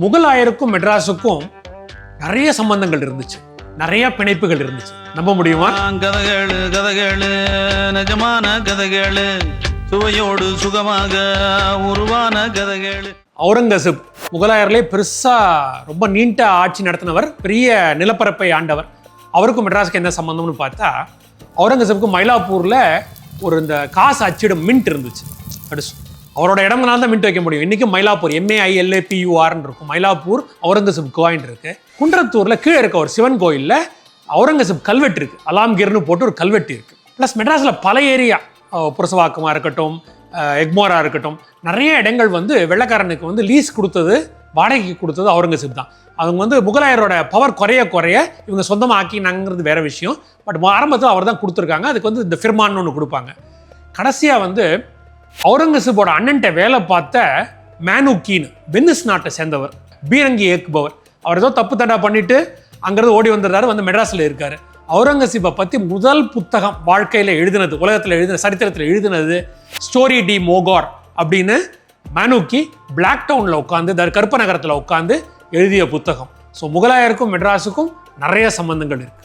முகலாயருக்கும் மெட்ராஸுக்கும் நிறைய சம்பந்தங்கள் இருந்துச்சு. நிறைய பிணைப்புகள் இருந்துச்சு. நம்ப முடியுமா? கதைகளு கதைகளு நிஜமான கதைகளு சுவையோடு சுகமாக உருவான கதைகளு. அவுரங்கசீப் முகலாயர்லே பெருசா ரொம்ப நீண்ட ஆட்சி நடத்தினவர் பெரிய நிலப்பரப்பை ஆண்டவர். அவருக்கும் மெட்ராஸுக்கு என்ன சம்பந்தம்னு பார்த்தா அவுரங்கசீப்புக்கு மயிலாப்பூர்ல ஒரு இந்த காசு அச்சிடும் மின்ட் இருந்துச்சு. அப்படி சொ- அவரோட இடம்னால தான் மின்ட் வைக்க முடியும். இன்னைக்கு மயிலாப்பூர் எம்ஏஐஎல்ஏபியூஆர்னு இருக்கும். மயிலாப்பூர் அவுரங்கசீப் கோயின் இருக்கு. குன்றத்தூர்ல கீழே இருக்க ஒரு சிவன் கோயிலில் அவுரங்கசீப் கல்வெட்டு இருக்கு. அலாம்கிர்னு போட்டு ஒரு கல்வெட்டு இருக்கு. ப்ளஸ் மெட்ராஸில் பல ஏரியா. புரசவாக்கமாக இருக்கட்டும் எக்மோரா இருக்கட்டும். நிறைய இடங்கள் வந்து வெள்ளக்காரனுக்கு வந்து லீஸ் கொடுத்தது வாடகைக்கு கொடுத்தது அவுரங்கசீப் தான். அவங்க வந்து முகலாயரோட பவர் குறைய குறைய இவங்க சொந்தமாக ஆக்கினாங்கிறது வேற விஷயம். பட் ஆரம்பத்தில் அவர் தான் கொடுத்துருக்காங்க. அதுக்கு வந்து இந்த ஃபிர்மான்னு ஒன்று கொடுப்பாங்க. கடைசியாக வந்து அவுரங்கசீப்போட அண்ணன்ட்ட வேலை பார்த்த மேனுக்கீன் வெனிஸ் நாட்டை சேர்ந்தவர் பீரங்கி இயக்குபவர் அவர் ஏதோ தப்பு தண்டா பண்ணிட்டு அங்கிருந்து ஓடி வந்துடுறாரு வந்து மெட்ராஸில் இருக்காரு. அவுரங்கசீப்பை பற்றி முதல் புத்தகம் வாழ்க்கையில் எழுதினது உலகத்தில் எழுதின சரித்திரத்தில் எழுதினது ஸ்டோரி டி மோகார் அப்படின்னு மேனுக்கி பிளாக் டவுனில் உட்காந்து தர் கருப்ப நகரத்தில் உட்காந்து எழுதிய புத்தகம். ஸோ முகலாயருக்கும் மெட்ராஸுக்கும் நிறைய சம்பந்தங்கள் இருக்குது